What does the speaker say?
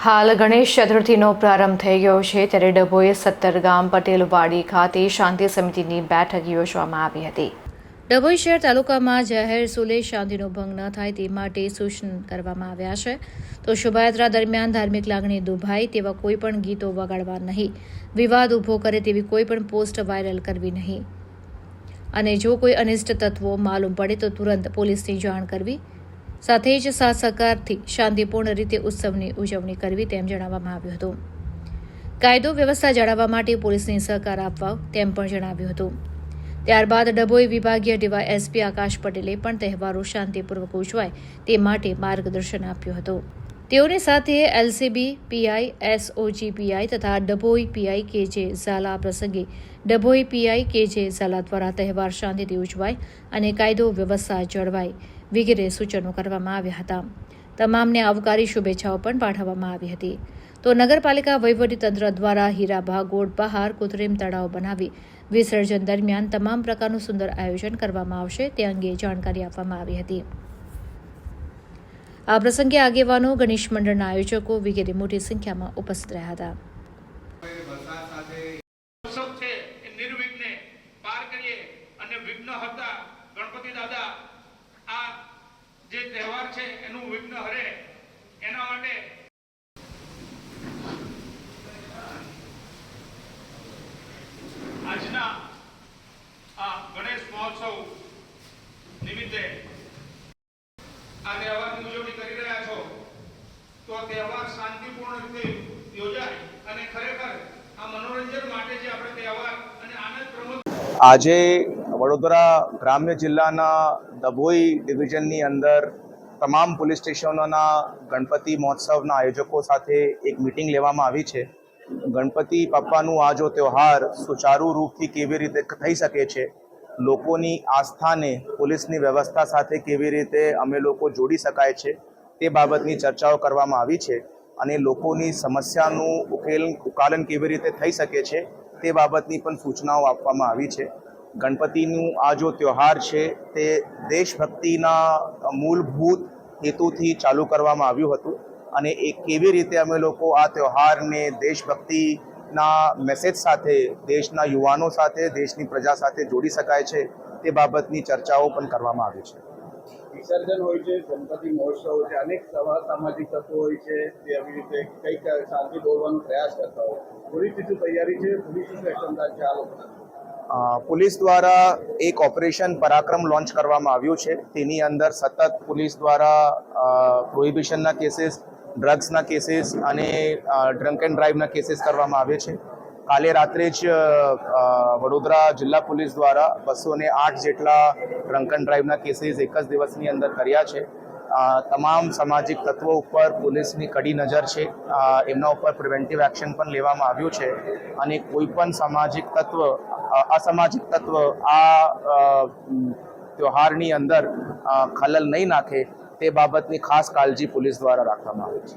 હાલ ગણેશ ચતુર્થીનો પ્રારંભ થઈ ગયો છે, ત્યારે ડભોએ સત્તર ગામ પટેલવાડી ખાતે શાંતિ સમિતિની બેઠક યોજવામાં આવી હતી. ડભોઈ શહેર તાલુકામાં જાહેર સુલે શાંતિનો ભંગ ન થાય તે માટે સૂચન કરવામાં આવ્યા છે. તો શોભાયાત્રા દરમિયાન ધાર્મિક લાગણી દુભાય તેવા કોઈપણ ગીતો વગાડવા નહીં. વિવાદ ઊભો કરે તેવી કોઈપણ પોસ્ટ વાયરલ કરવી નહીં. અને જો કોઈ અનિષ્ટ તત્વો માલુમ પડે તો તુરંત પોલીસની જાણ કરવી સાથે જ સાથ સહકારથી શાંતિપૂર્ણ રીતે ઉત્સવની ઉજવણી કરવી તેમ જણાવવામાં આવ્યું હતું. કાયદો વ્યવસ્થા જાળવવા માટે પોલીસને સહકાર આપવા તેમ પણ જણાવ્યું હતું. ત્યારબાદ ડભોઈ વિભાગીય ડીવાય એસપી આકાશ પટેલે પણ તહેવારો શાંતિપૂર્વક ઉજવાય તે માટે માર્ગદર્શન આપ્યું હતું. તેઓની સાથે એલસીબી, પીઆઈ, એસઓજી, પીઆઈ તથા ડભોઈ પીઆઈ કે જે ઝાલા પ્રસંગે ડભોઈ પીઆઈ કે જે ઝાલા દ્વારા તહેવાર શાંતિથી ઉજવાય અને કાયદો, વ્યવસ્થા જળવાય વગેરે સૂચનો કરવામાં આવ્યા હતા. તમામને આવકારી શુભેચ્છાઓ પણ પાઠવવામાં આવી હતી. તો નગરપાલિકા વહીવટીતંત્ર દ્વારા હીરાભા ગોડ બહાર કૃત્રિમ તળાવ બનાવી વિસર્જન દરમિયાન તમામ પ્રકારનું સુંદર આયોજન કરવામાં આવશે તે અંગે જાણકારી આપવામાં આવી હતી. આ પ્રસંગે આગેવાનો, ગણેશ મંડળના આયોજકો વગેરે મોટી સંખ્યામાં ઉપસ્થિત રહ્યા હતા. આજના આ ગણેશ મહોત્સવ નિમિત્તે આ તહેવારની ઉજવણી તો તહેવાર શાંતિપૂર્ણ રીતે યોજાય અને ખરેખર આ મનોરંજન માટે જે આપણે તહેવાર અને આનંદ પ્રમોદ આજે વડોદરા ગ્રામ્ય જિલ્લાના દભોઈ ડિવિઝનની અંદર તમામ પોલીસ સ્ટેશનોના ગણપતિ મહોત્સવના આયોજકો સાથે એક મિટિંગ લેવામાં આવી છે. ગણપતિ પપ્પાનું આ જો તહેવાર સુચારુ રૂપથી કેવી રીતે થઈ શકે છે, લોકોની આસ્થાને પોલીસની વ્યવસ્થા સાથે કેવી રીતે અમે લોકો જોડી શકાય છે તે બાબતની ચર્ચાઓ કરવામાં આવી છે અને લોકોની સમસ્યાનું ઉકેલ, ઉકાલન કેવી રીતે થઈ શકે છે તે બાબતની પણ સૂચનાઓ આપવામાં આવી છે. ગણપતિનું આ જો તહેવાર છે, તે દેશભક્તિના મૂળભૂત હેતુથી ચાલુ કરવામાં આવ્યું હતું અને એ કેવી રીતે અમે લોકો આ તહેવારને દેશભક્તિના મેસેજ સાથે, દેશના યુવાનો સાથે, દેશની પ્રજા સાથે જોડી શકાય છે તે બાબતની ચર્ચાઓ પણ કરવામાં આવી છે. વિસર્જન હોય છે, ગણપતિ મહોત્સવ હોય છે, અનેક સામાજિક તત્વો હોય છે તે આવી રીતે કંઈક શાંતિ દોરવાનો પ્રયાસ કરતા હોય. પોલીસની શું તૈયારી છે પોલીસની એક્શન છે પોલીસ દ્વારા એક ઓપરેશન પરાક્રમ લોન્ચ કરવામાં આવ્યું છે. તેની અંદર સતત પોલીસ દ્વારા પ્રોહિબિશનના કેસીસ, ડ્રગ્સના કેસીસ અને ડ્રંક એન્ડ ડ્રાઈવના કેસીસ કરવામાં આવે છે. કાલે રાત્રે જ વડોદરા જિલ્લા પોલીસ દ્વારા બસો ને આઠ જેટલા ડ્રંકન ડ્રાઈવના કેસીસ એક જ દિવસની અંદર કર્યા છે. તમામ સામાજિક તત્વો ઉપર પોલીસની કડી નજર છે. એમના ઉપર પ્રિવેન્ટિવ એક્શન પણ લેવામાં આવ્યું છે. અને કોઈ પણ સામાજિક તત્વ અસામાજિક તત્વ આ ત્યોહારની અંદર ખલલ નહીં નાખે તે બાબતની ખાસ કાળજી પોલીસ દ્વારા રાખવામાં આવે છે.